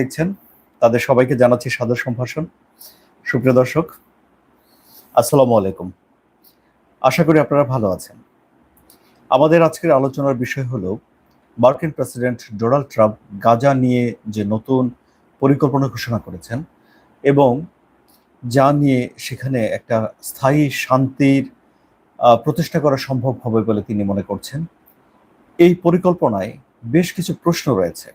দেখছেন, তাদের সবাইকে জানাচ্ছি সাদর সম্ভাষণ। সুপ্রিয় দর্শক, আসসালামু আলাইকুম। আশা করি আপনারা ভালো আছেন। আমাদের আজকের আলোচনার বিষয় হলো, মার্কিন প্রেসিডেন্ট ডোনাল্ড ট্রাম্প গাজা নিয়ে যে নতুন পরিকল্পনা ঘোষণা করেছেন এবং যা নিয়ে সেখানে একটা স্থায়ী শান্তির প্রতিষ্ঠা করা সম্ভব হবে বলে তিনি মনে করছেন, এই পরিকল্পনায় বেশ কিছু প্রশ্ন রয়েছে।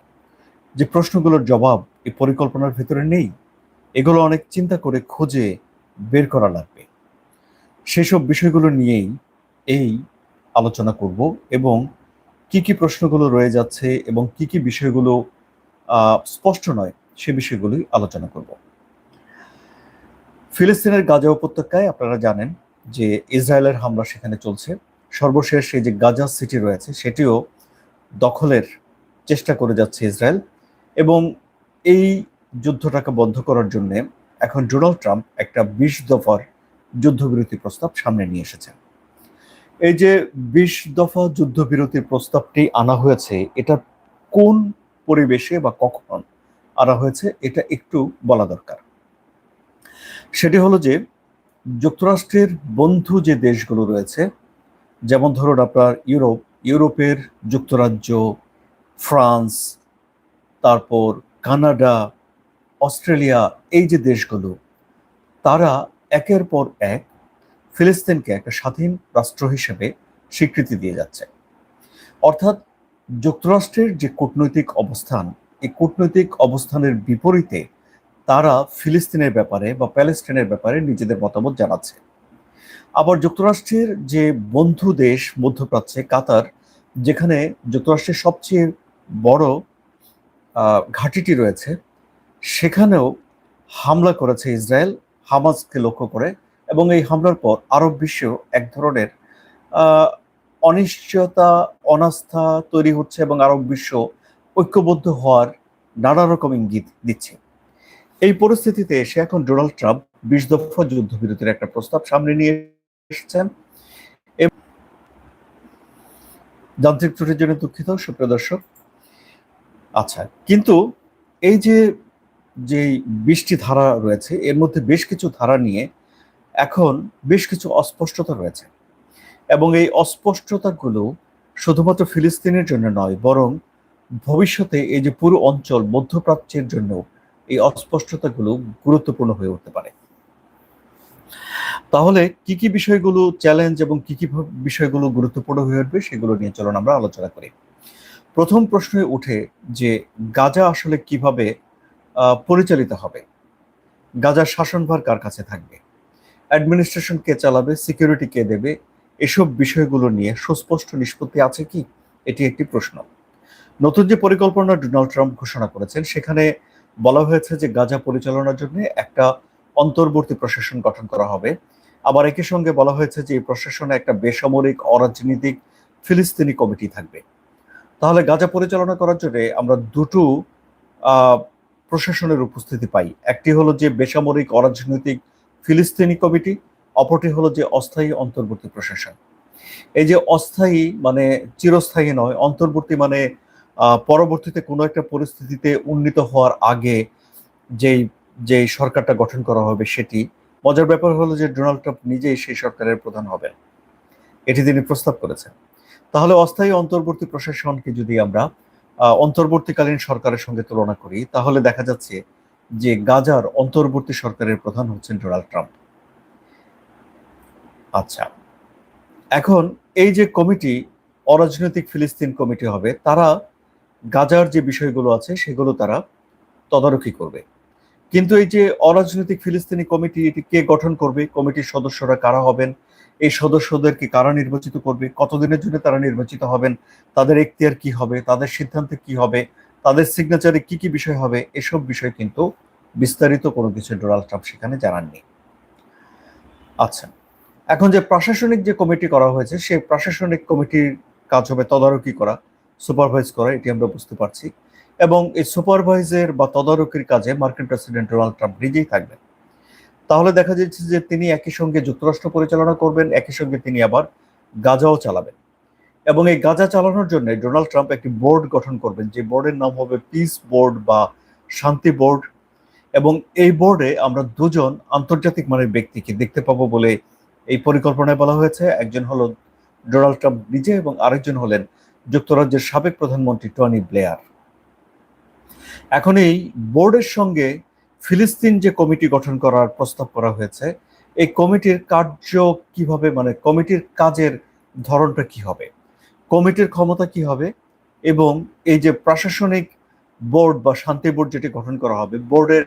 যে প্রশ্নগুলোর জবাব এই পরিকল্পনার ভেতরে নেই, এগুলো অনেক চিন্তা করে খুঁজে বের করা লাগবে। সেসব বিষয়গুলো নিয়েই এই আলোচনা করব এবং কি কি প্রশ্নগুলো রয়ে যাচ্ছে এবং কি কি বিষয়গুলো স্পষ্ট নয়, সে বিষয়গুলোই আলোচনা করব। ফিলিস্তিনের গাজা উপত্যকায় আপনারা জানেন যে ইসরায়েলের হামলা সেখানে চলছে। সর্বশেষ এই যে গাজা সিটি রয়েছে, সেটিও দখলের চেষ্টা করে যাচ্ছে ইসরায়েল। এবং এই যুদ্ধটাকে বন্ধ করার জন্য এখন ডোনাল্ড ট্রাম্প একটা বিশ দফার যুদ্ধবিরতি প্রস্তাব সামনে নিয়ে এসেছেন। এই যে বিশ দফা যুদ্ধবিরতির প্রস্তাবটি আনা হয়েছে, এটা কোন পরিবেশে বা কখন আনা হয়েছে, এটা একটু বলা দরকার। সেটি হলো যে যুক্তরাষ্ট্রের বন্ধু যে দেশগুলো রয়েছে, যেমন ধরুন আপনার ইউরোপ, ইউরোপের যুক্তরাজ্য, ফ্রান্স তারপর কানাডা, অস্ট্রেলিয়া, এই যে দেশগুলো, তারা একের পর এক ফিলিস্তিনকে একটা স্বাধীন রাষ্ট্র হিসেবে স্বীকৃতি দিয়ে যাচ্ছে। অর্থাৎ যুক্তরাষ্ট্রের যে কূটনৈতিক অবস্থান, এই কূটনৈতিক অবস্থানের বিপরীতে তারা ফিলিস্তিনের ব্যাপারে বা প্যালেস্টাইনের ব্যাপারে নিজেদের মতামত জানাচ্ছে। আবার যুক্তরাষ্ট্রের যে বন্ধু দেশ মধ্যপ্রাচ্যে, কাতার, যেখানে যুক্তরাষ্ট্রের সবচেয়ে বড় ঘাঁটিটি রয়েছে, সেখানেও হামলা করেছে ইসরায়েল হামাজকে লক্ষ্য করে এবং এই হামলার পর আরব বিশ্ব এক ধরনের অনিশ্চয়তা, অনাস্থা তৈরি হচ্ছে এবং আরব বিশ্ব ঐক্যবদ্ধ হওয়ার নানা রকম ইঙ্গিত দিচ্ছে। এই পরিস্থিতিতে এসে এখন ডোনাল্ড ট্রাম্প বিশ দফা যুদ্ধবিরতির একটা প্রস্তাব সামনে নিয়ে এসেছেন। যান্ত্রিক ত্রুটির জন্য দুঃখিত, সুপ্রিয় দর্শক আচ্ছা কিন্তু এই যে যে বৃষ্টি ধারা রয়েছে, এর মধ্যে বেশ কিছু ধারা নিয়ে এখন বেশ কিছু অস্পষ্টতা রয়েছে। এবং এই অস্পষ্টতাগুলো শুধুমাত্র ফিলিস্তিনের জন্য নয়, বরং ভবিষ্যতে এই যে পুরো অঞ্চল, মধ্যপ্রাচ্যের জন্য এই অস্পষ্টতাগুলো গুরুত্বপূর্ণ হয়ে উঠতে পারে। তাহলে কি কি বিষয়গুলো চ্যালেঞ্জ এবং কি কি বিষয়গুলো গুরুত্বপূর্ণ হয়ে উঠবে, সেগুলো নিয়ে চলুন আমরা আলোচনা করি। প্রথম প্রশ্নে উঠে যে গাজা আসলে কীভাবে পরিচালিত হবে? গাজার শাসনভার কার কাছে থাকবে? অ্যাডমিনিস্ট্রেশন কে চালাবে? সিকিউরিটি কে দেবে? এসব বিষয়গুলো নিয়ে সুস্পষ্ট নিষ্পত্তি আছে কি? এটি একটি প্রশ্ন। নতুন যে পরিকল্পনা ডোনাল্ড ট্রাম্প ঘোষণা করেছেন, সেখানে বলা হয়েছে যে গাজা পরিচালনার জন্য একটা অন্তর্বর্তী প্রশাসন গঠন করা হবে। আবার একই সঙ্গে বলা হয়েছে যে এই প্রশাসনে একটা বেসামরিক অরাজনৈতিক ফিলিস্তিনি কমিটি থাকবে। তাহলে গাজা পরিচালনা করার জন্য আমরা দুটো প্রশাসনের উপস্থিতি পাই। একটি হলো যে বেসামরিক অরাজনৈতিক ফিলিস্তিনি কমিটি, অপরটি হলো যে অস্থায়ী অন্তর্বর্তী প্রশাসন। এই যে অস্থায়ী মানে চিরস্থায়ী নয়, অন্তর্বর্তী মানে পরবর্তীতে কোনো একটা পরিস্থিতিতে উন্নীত হওয়ার আগে যেই যে সরকারটা গঠন করা হবে সেটি। মজার ব্যাপার হলো যে ডোনাল্ড ট্রাম্প নিজেই সেই সরকারের প্রধান হবেন। এটি তিনি প্রস্তাব করেছেন। তাহলে অস্থায়ী অন্তর্বর্তী প্রশাসনকে যদি আমরা অন্তর্বর্তীকালীন সরকারের সঙ্গে তুলনা করি, তাহলে দেখা যাচ্ছে যে গাজার অন্তর্বর্তী সরকারের প্রধান হচ্ছেন ডোনাল্ড ট্রাম্প। আচ্ছা এখন এই যে কমিটি, অরাজনৈতিক ফিলিস্তিন কমিটি হবে, তারা গাজার যে বিষয়গুলো আছে, সেগুলো তারা তদারকি করবে। কিন্তু এই যে অরাজনৈতিক ফিলিস্তিনি কমিটি, এটি কে গঠন করবে, কমিটির সদস্যরা কারা হবেন এই সদস্যদেরকে কারা নির্বাচিত করবে, কতদিনের জন্য তারা নির্বাচিত হবেন, তাদের এখতিয়ার কি হবে, তাদের সিদ্ধান্তে কি হবে, তাদের সিগনেচারে কি কি বিষয় হবে, এসব বিষয় কিন্তু বিস্তারিত কোনো কিছু ডোনাল্ড ট্রাম্প সেখানে জানাননি। আচ্ছা এখন যে প্রশাসনিক যে কমিটি করা হয়েছে, সেই প্রশাসনিক কমিটির কাজ হবে তদারকি করা, সুপারভাইজ করা, এটি আমরা বুঝতে পারছি। এবং এই সুপারভাইজের বা তদারকির কাজে মার্কিন প্রেসিডেন্ট ডোনাল্ড ট্রাম্প নিজেই থাকবেন। তাহলে দেখা যাচ্ছে যে তিনি একই সঙ্গে যুক্তরাষ্ট্র পরিচালনা করবেন, একই সঙ্গে তিনি আবার গাজাও চালাবেন। এবং এই গাজা চালানোর জন্য ডোনাল্ড ট্রাম্প একটি বোর্ড গঠন করবেন, যে বোর্ডের নাম হবে পিস বোর্ড বা শান্তি বোর্ড। এবং এই বোর্ডে আমরা দুজন আন্তর্জাতিক মানের ব্যক্তিকে দেখতে পাবো বলে এই পরিকল্পনায় বলা হয়েছে। একজন হলো ডোনাল্ড ট্রাম্প নিজে এবং আরেকজন হলেন যুক্তরাজ্যের সাবেক প্রধানমন্ত্রী টনি ব্লেয়ার। এখন এই বোর্ডের সঙ্গে ফিলিস্তিন যে কমিটি গঠন করার প্রস্তাব করা হয়েছে, এই কমিটির কার্য কীভাবে মানে কমিটির কাজের ধরনটা কি হবে, কমিটির ক্ষমতা কি হবে, এবং এই যে প্রশাসনিক বোর্ড বা শান্তি বোর্ড যেটি গঠন করা হবে, বোর্ডের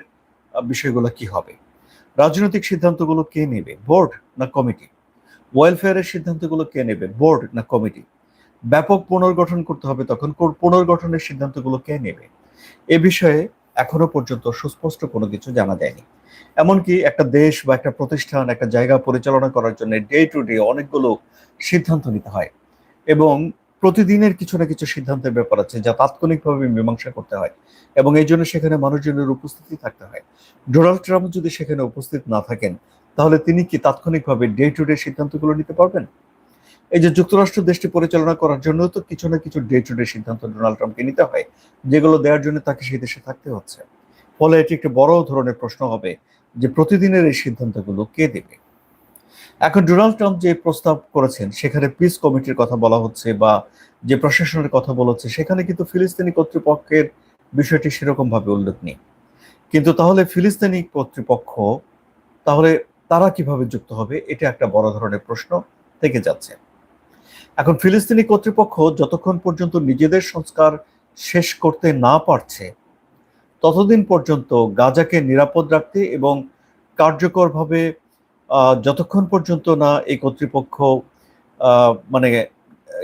বিষয়গুলো কি হবে, রাজনৈতিক সিদ্ধান্তগুলো কে নেবে, বোর্ড না কমিটি, ওয়েলফেয়ারের সিদ্ধান্তগুলো কে নেবে, বোর্ড না কমিটি, ব্যাপক পুনর্গঠন করতে হবে তখন পুনর্গঠনের সিদ্ধান্তগুলো কে নেবে, এ বিষয়ে এখনও পর্যন্ত সুস্পষ্ট কোনো কিছু জানা যায়নি। এমনকি একটা দেশ বা একটা প্রতিষ্ঠান, একটা জায়গা পরিচালনা করার জন্য ডে টু ডে অনেকগুলো সিদ্ধান্ত নিতে হয়। এবং প্রতিদিনের কিছু না কিছু সিদ্ধান্তের ব্যাপার আছে যা তাৎক্ষণিকভাবে মীমাংসা করতে হয়। এবং এই জন্য সেখানে মানুষজনের উপস্থিতি থাকতে হয়। ডোনাল্ড ট্রাম্প যদি সেখানে উপস্থিত না থাকেন, তাহলে তিনি কি তাৎক্ষণিকভাবে ডে টু ডে সিদ্ধান্তগুলো নিতে পারবেন? এই যে যুক্তরাষ্ট্র দেশটি পরিচালনা করার জন্য তো কিছু না কিছু ডে টু ডে সিদ্ধান্ত ডোনাল্ড ট্রাম্পকে নিতে হয়, যেগুলো দেওয়ার জন্য তাকে সেই দেশে থাকতে হচ্ছে। ফলে এটি একটি বড় ধরনের প্রশ্ন হবে যে প্রতিদিনের এই সিদ্ধান্তগুলো কে দেবে? এখন ডোনাল্ড ট্রাম্প যে প্রস্তাব করেছেন, সেখানে পিস কমিটির কথা বলা হচ্ছে বা যে প্রশাসনের কথা বলা হচ্ছে, সেখানে কিন্তু ফিলিস্তিনি কর্তৃপক্ষের বিষয়টি সেরকম ভাবে উল্লেখ নেই। কিন্তু তাহলে ফিলিস্তিনি কর্তৃপক্ষ, তাহলে তারা কীভাবে যুক্ত হবে, এটা একটা বড় ধরনের প্রশ্ন থেকে যাচ্ছে। এখন ফিলিস্তিনি কর্তৃপক্ষ যতক্ষণ পর্যন্ত নিজেদের সংস্কার শেষ করতে না পারছে, ততদিন পর্যন্ত গাজাকে নিরাপদ রাখতে এবং কার্যকরভাবে যতক্ষণ পর্যন্ত না এই কর্তৃপক্ষ মানে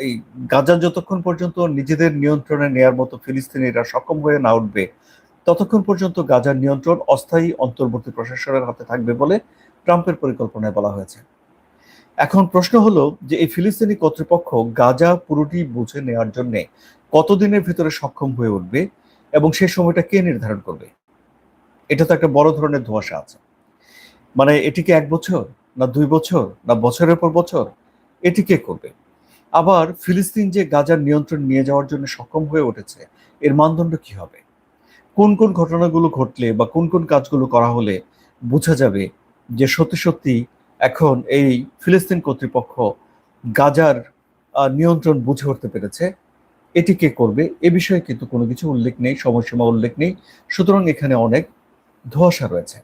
এই গাজা যতক্ষণ পর্যন্ত নিজেদের নিয়ন্ত্রণে নেয়ার মতো ফিলিস্তিনিরা সক্ষম হয়ে না উঠবে, ততক্ষণ পর্যন্ত গাজার নিয়ন্ত্রণ অস্থায়ী অন্তর্বর্তী প্রশাসনের হাতে থাকবে বলে ট্রাম্পের পরিকল্পনায় বলা হয়েছে। এখন প্রশ্ন হলো যে এই ফিলিস্তিনি কর্তৃপক্ষ গাজা পুরোটি বুঝে নেওয়ার জন্য কতদিনের ভিতরে সক্ষম হয়ে উঠবে এবং সেই সময়টা কে নির্ধারণ করবে? এটা তো একটা বড় ধরনের ধোঁয়াশা আছে। মানে এটিকে এক বছর, না দুই বছর, না বছরের পর বছর? এটি কে করবে? আবার ফিলিস্তিন যে গাজার নিয়ন্ত্রণ নিয়ে যাওয়ার জন্য সক্ষম হয়ে উঠেছে, এর মানদণ্ড কি হবে? কোন কোন ঘটনাগুলো ঘটলে বা কোন কোন কাজগুলো করা হলে বোঝা যাবে যে সত্যি সত্যি এখন এই ফিলিস্তিন কর্তৃপক্ষ গাজার নিয়ন্ত্রণ বুঝে উঠতে পেরেছে। এটি কে করবে? এ বিষয়ে কিন্তু কোনো কিছু উল্লেখ নেই, সময়সীমা উল্লেখ নেই। সুতরাং এখানে অনেক ধোয়াশা রয়েছে।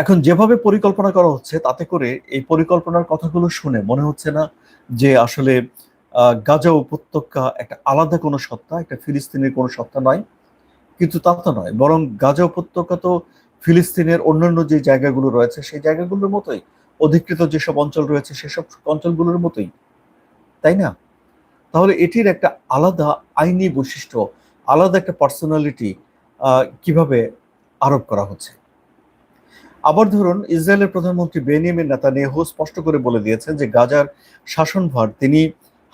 এখন যেভাবে পরিকল্পনা করা হচ্ছে, তাতে করে এই পরিকল্পনার কথাগুলো শুনে মনে হচ্ছে না যে আসলে গাজা উপত্যকা একটা আলাদা কোনো সত্তা, একটা ফিলিস্তিনের কোনো সত্তা নয়। কিন্তু তা তো নয়, বরং গাজা উপত্যকা তো ফিলিস্তিনের অন্যান্য যে জায়গাগুলো রয়েছে, সেই জায়গাগুলোর মতোই, অধিকৃত যেসব অঞ্চল রয়েছে, সেসব অঞ্চলগুলোর মতোই, তাই না? তাহলে এটির একটা আলাদা আইনি বৈশিষ্ট্য, আলাদা একটা পার্সোনালিটি কীভাবে আরোপ করা হচ্ছে? আবার ধরুন, ইসরায়েলের প্রধানমন্ত্রী বেনিয়ামিন নেতানিয়াহু স্পষ্ট করে বলে দিয়েছেন যে গাজার শাসনভার তিনি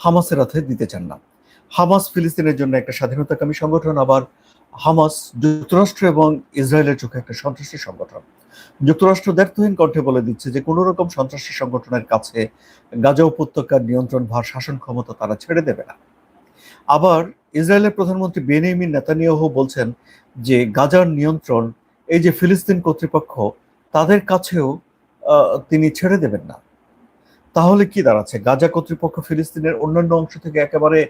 হামাসের হাতে দিতে চান না। হামাস ফিলিস্তিনের জন্য একটা স্বাধীনতাকামী সংগঠন আবার হামাস যুক্তরাষ্ট্র এবং ইসরায়েলের চোখে একটা সন্ত্রাসী সংগঠন। যুক্তরাষ্ট্র দ্ব্যর্থহীন কণ্ঠে বলে দিচ্ছে যে, কোন রকম সন্ত্রাসী সংগঠনের কাছে গাজা উপত্যকার নিয়ন্ত্রণ ভার শাসন ক্ষমতা তারা ছেড়ে দেবে না। আবার ইসরায়েলের প্রধানমন্ত্রী বেনিয়ামিন নেতানিয়াহু বলছেন যে, গাজার নিয়ন্ত্রণ, এই যে ফিলিস্তিন কর্তৃপক্ষ, তাদের কাছেও তিনি ছেড়ে দেবেন না। তাহলে কি দাঁড়াচ্ছে? গাজা কর্তৃপক্ষ ফিলিস্তিনের অন্যান্য অংশ থেকে একেবারে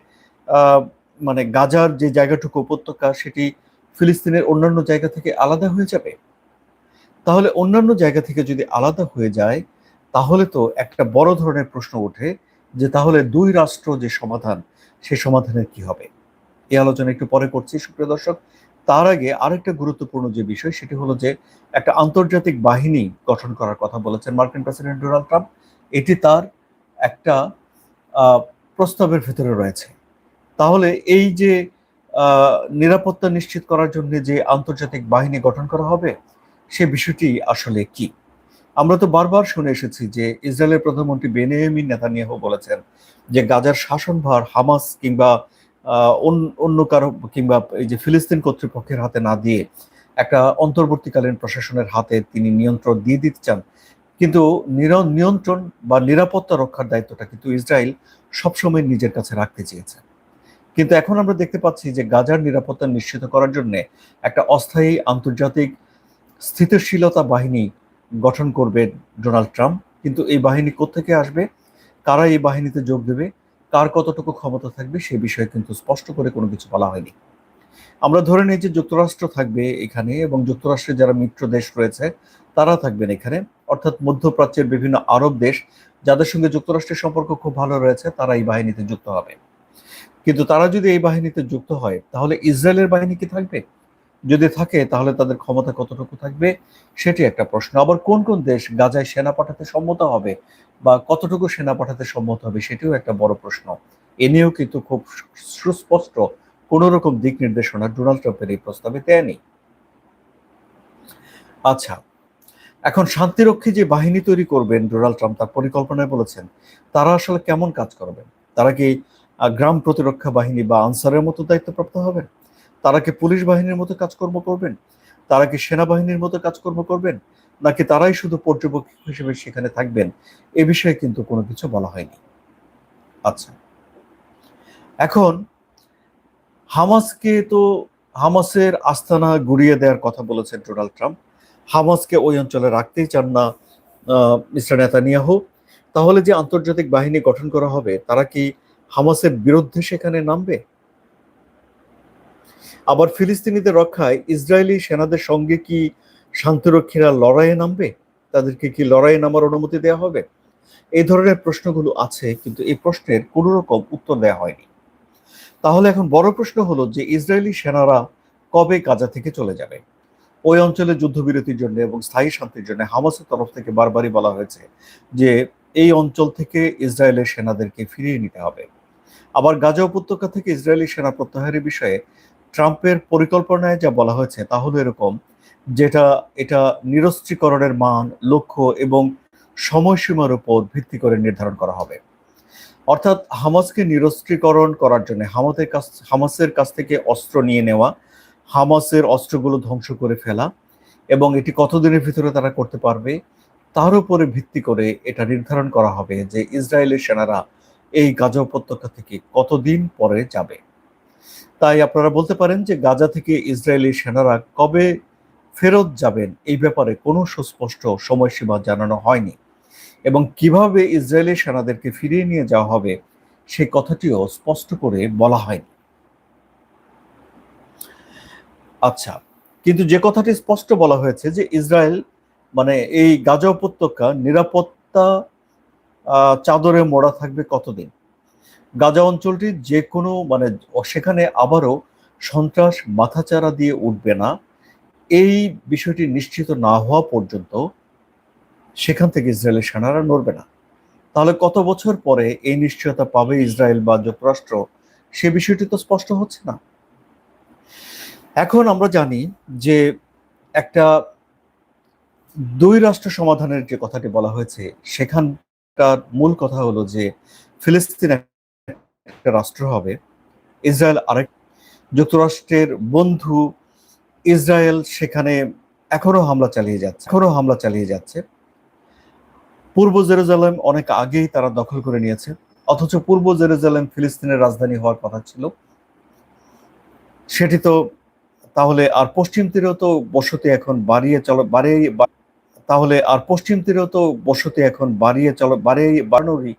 মানে গাজার যে জায়গাটুকু উপত্যকা, সেটি ফিলিস্তিনের অন্যান্য জায়গা থেকে আলাদা হয়ে যাবে? তাহলে অন্যান্য জায়গা থেকে যদি আলাদা হয়ে যায়, তাহলে তো একটা বড় ধরনের প্রশ্ন ওঠে যে তাহলে দুই রাষ্ট্র যে সমাধান সেই সমাধানের কি হবে? এই আলোচনা একটু পরে করছি, সুপ্রিয় দর্শক। তার আগে আরেকটা গুরুত্বপূর্ণ যে বিষয়, সেটি হলো যে একটা আন্তর্জাতিক বাহিনী গঠন করার কথা বলেছেন মার্কিন প্রেসিডেন্ট ডোনাল্ড ট্রাম্প। এটি তার একটা প্রস্তাবের ভেতরে রয়েছে। তাহলে এই যে নিরাপত্তা নিশ্চিত করার জন্য যে আন্তর্জাতিক বাহিনী গঠন করা হবে, সে বিষয়টি আসলে কি? আমরা তো বারবার শুনে এসেছি যে, ইসরায়েলের প্রধানমন্ত্রী বেনিয়ামিন নেতানিয়াহু বলেছেন যে, গাজার শাসনভার হামাস কিংবা অন্য কারও কিংবা এই যে ফিলিস্তিন কর্তৃপক্ষের হাতে না দিয়ে একটা অন্তর্বর্তীকালীন প্রশাসনের হাতে তিনি নিয়ন্ত্রণ দিয়ে দিতে চান। কিন্তু নিয়ন্ত্রণ বা নিরাপত্তা রক্ষার দায়িত্বটা কিন্তু ইসরায়েল সবসময় নিজের কাছে রাখতে চেয়েছে। কিন্তু এখন আমরা দেখতে পাচ্ছি যে গাজার নিরাপত্তা নিশ্চিত করার জন্য একটা অস্থায়ী আন্তর্জাতিক স্থিতিশীলতা বাহিনী গঠন করবে ডোনাল্ড ট্রাম্প। কিন্তু এই বাহিনী কোথেকে আসবে? কারা এই বাহিনীতে যোগ দেবে? কার কতটুকু ক্ষমতা থাকবে সে বিষয়ে কিন্তু স্পষ্ট করে কোনো কিছু বলা হয়নি। আমরা ধরে নিই যে যুক্তরাষ্ট্র থাকবে এখানে এবং যুক্তরাষ্ট্রের যারা মিত্র দেশ রয়েছে, তারা থাকবেন এখানে। অর্থাৎ মধ্যপ্রাচ্যের বিভিন্ন আরব দেশ, যাদের সঙ্গে যুক্তরাষ্ট্রের সম্পর্ক খুব ভালো রয়েছে, তারা এই বাহিনীতে যুক্ত হবে। কিন্তু তারা যদি এই বাহিনীতে যুক্ত হয়, তাহলে ইসরায়েলের বাহিনী কি থাকবে? যদি থাকে, তাহলে তাদের ক্ষমতা কতটুকু থাকবে? সেটি একটা প্রশ্ন। আবার কোন কোন দেশ গাজায় সেনা পাঠাতে সম্মত হবে বা কতটুকু সেনা পাঠাতে সম্মত হবে, সেটিও একটা বড় প্রশ্ন। এ নিয়েও কিন্তু খুব সুস্পষ্ট কোন রকম দিক নির্দেশনা ডোনাল্ড ট্রাম্পের এই প্রস্তাবে দেয়নি। আচ্ছা এখন শান্তিরক্ষী যে বাহিনী তৈরি করবেন, ডোনাল্ড ট্রাম্প তার পরিকল্পনায় বলেছেন, তারা আসলে কেমন কাজ করবেন? তারা কি গ্রাম প্রতিরক্ষা বাহিনী বা আনসারের মতো দায়িত্বপ্রাপ্ত হবেন? তারা কি পুলিশ বাহিনীর মতো কাজকর্ম করবেন? তারা কি সেনাবাহিনীর মতো কাজকর্ম করবেন? নাকি তারাই শুধু পর্যবেক্ষক হিসেবে সেখানে থাকবেন? এ বিষয়ে কিন্তু কোনো কিছু বলা হয়নি। আচ্ছা। এখন হামাসকে তো হামাসের আস্তানা গুড়িয়ে দেওয়ার কথা বলেছেন ডোনাল্ড ট্রাম্প। হামাসকে ওই অঞ্চলে রাখতেই চান না মিস্টার নেতানিয়াহু। তাহলে যে আন্তর্জাতিক বাহিনী গঠন করা হবে, তারা কি হামাসের বিরুদ্ধে সেখানে নামবে? আবার ফিলিস্তিনিদের রক্ষায় ইসরায়েলি সেনাদের সঙ্গে কি শান্তিরক্ষীরা লড়াইয়ে নামবে? তাদেরকে কি লড়াইয়ে নামার অনুমতি দেওয়া হবে? এই ধরনের প্রশ্নগুলো আছে, কিন্তু এই প্রশ্নের কোনো রকম উত্তর দেওয়া হয়নি। তাহলে এখন বড় প্রশ্ন হলো যে ইসরায়েলি সেনারা কবে গাজা থেকে চলে যাবে? ওই অঞ্চলে যুদ্ধবিরতির জন্য এবং স্থায়ী শান্তির জন্য হামাসের তরফ থেকে বারবারই বলা হয়েছে যে এই অঞ্চল থেকে ইসরায়েলের সেনাদেরকে ফিরিয়ে নিতে হবে। আবার গাজা উপত্যকা থেকে ইসরায়েলি সেনা প্রত্যাহারের বিষয়ে ট্রাম্পের পরিকল্পনায় যা বলা হয়েছে তা হলো এরকম, যেটা এটা নিরস্ত্রীকরণের মান, লক্ষ্য এবং সময়সীমার উপর ভিত্তি করে নির্ধারণ করা হবে। অর্থাৎ হামাসকে নিরস্ত্রীকরণ করার জন্য হামাদের কাছ, হামাসের কাছ থেকে অস্ত্র নিয়ে নেওয়া, হামাসের অস্ত্রগুলো ধ্বংস করে ফেলা এবং এটি কতদিনের ভিতরে তারা করতে পারবে, তার উপরে ভিত্তি করে এটা নির্ধারণ করা হবে যে ইসরায়েলের সেনারা এই গাজা উপত্যকা থেকে কতদিন পরে যাবে? তাই আপনারা বলতে পারেন যে গাজা থেকে ইসরায়েলি সেনারা কবে ফেরত যাবেন এই ব্যাপারে কোনো সুস্পষ্ট সময়সীমা জানানো হয়নি। এবং কীভাবে ইসরায়েলি সেনাদেরকে ফিরিয়ে নিয়ে যাওয়া হবে সে কথাটিও স্পষ্ট করে বলা হয়নি। আচ্ছা কিন্তু যে কথাটি স্পষ্ট বলা হয়েছে যে ইসরায়েল মানে এই গাজা উপত্যকা নিরাপত্তা চাদরে মোড়া থাকবে কতদিন? গাজা অঞ্চলটি যে কোনো মানে সেখানে আবারও সন্ত্রাস মাথাচাড়া দিয়ে উঠবে না। এই বিষয়টি নিশ্চিত না হওয়া পর্যন্ত সেখান থেকে ইসরায়েলের সেনারা নড়বে না। তাহলে কত বছর পরে এই নিশ্চয়তা পাবে ইসরায়েল বা যুক্তরাষ্ট্র? সে বিষয়টি তো স্পষ্ট হচ্ছে না। এখন আমরা জানি যে একটা দুই রাষ্ট্র সমাধানের যে কথাটি বলা হয়েছে সেখানকার মূল কথা হলো যে ফিলিস্তিন একটা রাষ্ট্র হবে। ইসরায়েল আরেক যুক্তরাষ্ট্রের বন্ধু। ইসরায়েল সেখানে এখনও হামলা চালিয়ে যাচ্ছে, এখনও হামলা চালিয়ে যাচ্ছে। পূর্ব জেরুজালেম অনেক আগেই তারা দখল করে নিয়েছে, অথচ পূর্ব জেরুজালেম ফিলিস্তিনের রাজধানী হওয়ার কথা ছিল। সেটি তো তাহলে আর পশ্চিম তীরেও তো বসতি এখন বাড়িয়ে চলো, বাড়িয়ে তাহলে আর পশ্চিম তীরেও তো বসতি এখন বাড়িয়ে চলো বাড়িয়ে বাড়ানোরই